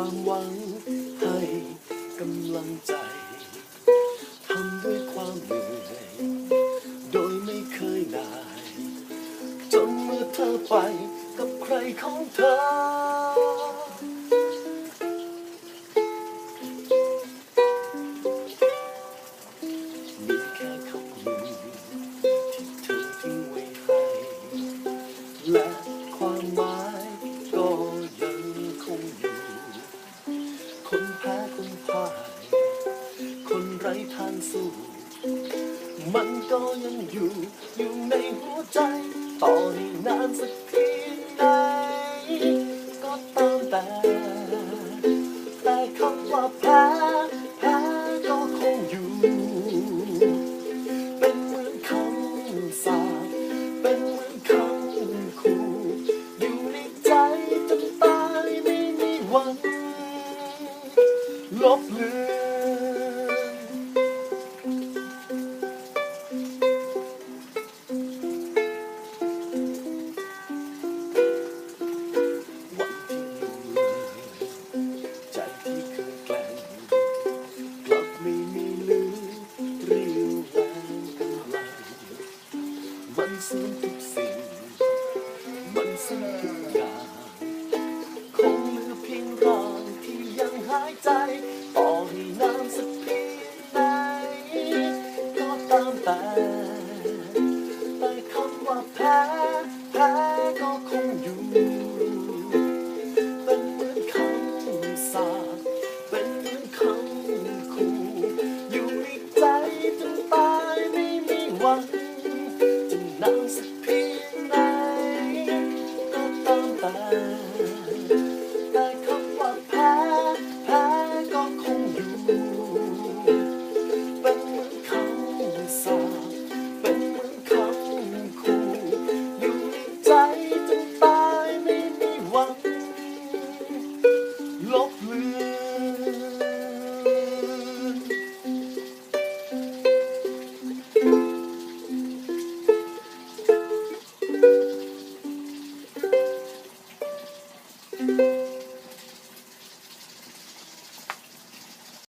ความหวัง ให้กำลังใจทำด้วยความเหนื่อย โดยไม่เคยนาย จนเมื่อเธอไปกับใครของเธอ สู้ มันก็ยังอยู่อยู่ในหัวใจต่อให้นานสักเพียงไหนก็ตามแต่ แต่คำว่าแพ้แพ้ก็คงอยู่ เป็นเหมือนคำสาปเป็นเหมือนคำขู่อยู่ในใจจนตายไม่มีวัน ลบเลือน ตามแต่แต่คำว่าแพ้แพ้ก็คงอยู่ เป็นเหมือนคำสาปเป็นเหมือนคำขู่อยู่ในใจจนตายไม่มีวันจะนานสักเพียง